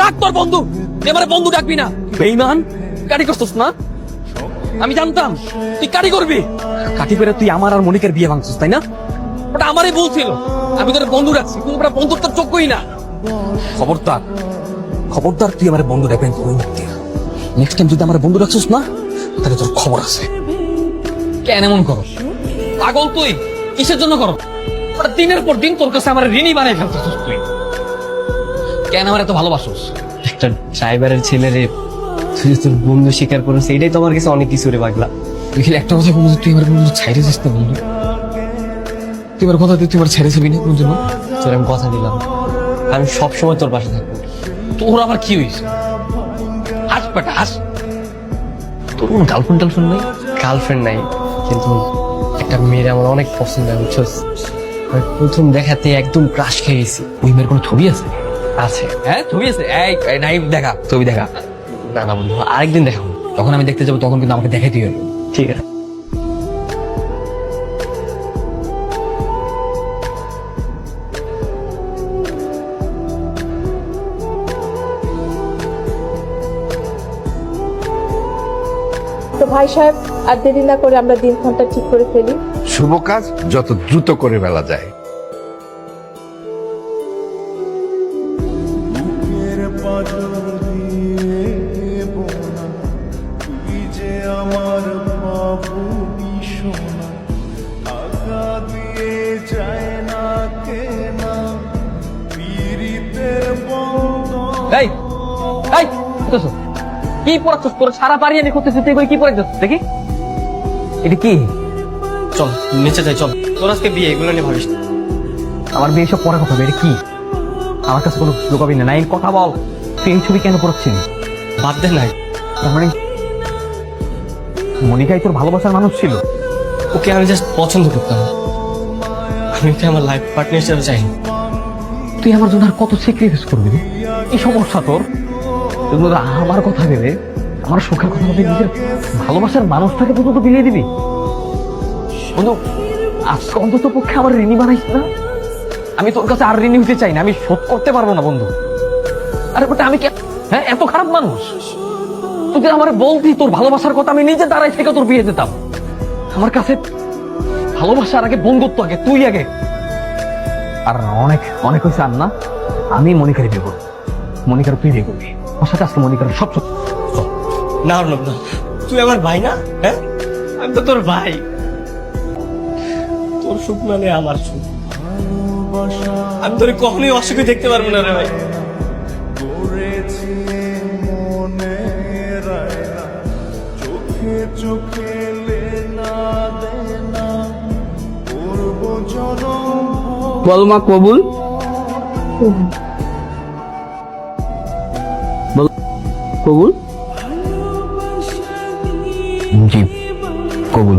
রাখ তোর বন্ধু। আমার বন্ধু ডাকবি না। বেইমান কাটি করছিস না? আমি জানতাম, তুই কাটি করবি। কাটি করে তুই আমার আর মনিকের বিয়ে ভাঙছিস, তাই না? ওটা আমারই ভুল ছিল। আমি তোর বন্ধু রাখছি, কিন্তু ওটা বন্ধুর তোর যোগ্যই না। খবরদার খবরদার, তুই আমার বন্ধু ডাকবেন তুই নেক্সট টাইম যদি আমার বন্ধু রাখছিস না, তাহলে তোর খবর আছে। কেন এমন করো? পাগল তুই, কিসের জন্য করো? দিনের পর দিন তোর কাছে আমার ঋণই বানাই ফেলতেছিস তুই। কেন আমার এত ভালোবাসোস? একটা ড্রাইভারের ছেলেরে তুই তোর বন্ধু স্বীকার করেছে এটাই তো আমার কাছে অনেক কিছু রে পাগলা। তুই একটা কথা বলছিস তুই আমার বন্ধু ছাইরে যাস না বন্ধু। তুই আমার কথা দিয়ে তুই আমার ছেড়ে যাবি না জন্য তোর আমি কথা দিলাম। আমি সবসময় তোর পাশে থাকব। তোর আবার কি হয়েছে? হাস বেটা হাস। তোর কোন গার্লফ্রেন্ড টালফ্রেন্ড নাই? গার্লফ্রেন্ড নাই কিন্তু একটা মেয়ের আমার অনেক পছন্দ হয় বুঝছস? আমি প্রথম দেখাতে একদম ক্রাশ খেয়ে গেছি। ওই মেয়ের কোনো ছবি আছে? আছে। হ্যাঁ ছবি আছে? এই দেখা ছবি দেখা। না না বন্ধু। আরেকদিন দেখাবো যখন আমি দেখতে যাব তখন কিন্তু আমাকে দেখাই দিও ঠিক আছে। তো ভাই সাহেব আর দেরি না করে আমরা দিন দিনক্ষণটা ঠিক করে ফেলি। শুভ কাজ যত দ্রুত করে ফেলা যায়। কি পড়াচ্ছিস তোর? সারা পারি আমি করতেছি তুই কি পড়াচ্ছিস দেখি। এটা কি? চল, নিচে যাই, চল। তোর আজকে বিয়ে, এগুলো নিয়ে ভাবিস আমার বিয়ে সব পরে কথা হবে এটা কি? আমার কাছে কোনো লোকাবি না। নাইম কথা বল। তুই এই ছবি কেন পড়াচ্ছিস বাদ দে নাই তার মানে মনিকাই তোর ভালোবাসার মানুষ ছিল? ওকে আমি জাস্ট পছন্দ করতাম। আমি ওকে আমার লাইফ পার্টনার হিসেবে চাই তুই আমার জন্য আর কত স্যাক্রিফাইস করবি এই সমস্যা তোর? তুই আমার কথা ভেবে আমার সুখের কথা ভেবে নিজের ভালোবাসার মানুষটাকে পর্যন্ত বিলিয়ে দিবি? বন্ধু আজকে অন্তত পক্ষে আমার ঋণী বানাইস না। আমি তোর কাছে আর ঋণী হতে চাই না। আমি শোধ করতে পারব না বন্ধু। আরে বেটা, আমি হ্যাঁ এত খারাপ মানুষ। তুই আমার বলতি, তোর ভালোবাসার কথা আমি নিজে দাঁড়াই থেকে তোর বিয়ে দিতাম। আমার কাছে ভালোবাসার আগে বন্ধুত্ব আগে, তুই আগে। আর অনেক অনেক হয়েছে আর না আমি মনিকারে বিয়ে করব। মনিকার তুই বিয়ে করবি। আমার সাথে আজকে মনিকার সব না না, তুই আমার ভাই না? হ্যাঁ? আমি তো তোর ভাই। তোর সুখ মানে আমার সুখ। আমি তোর কখনোই অসুখে দেখতে পারব না রে ভাই। করেছি মনে রায়না। চোখে চোখে লেনা দেনা পূর্ব জনম বল মা কবুল? কবুল। জি কবুল।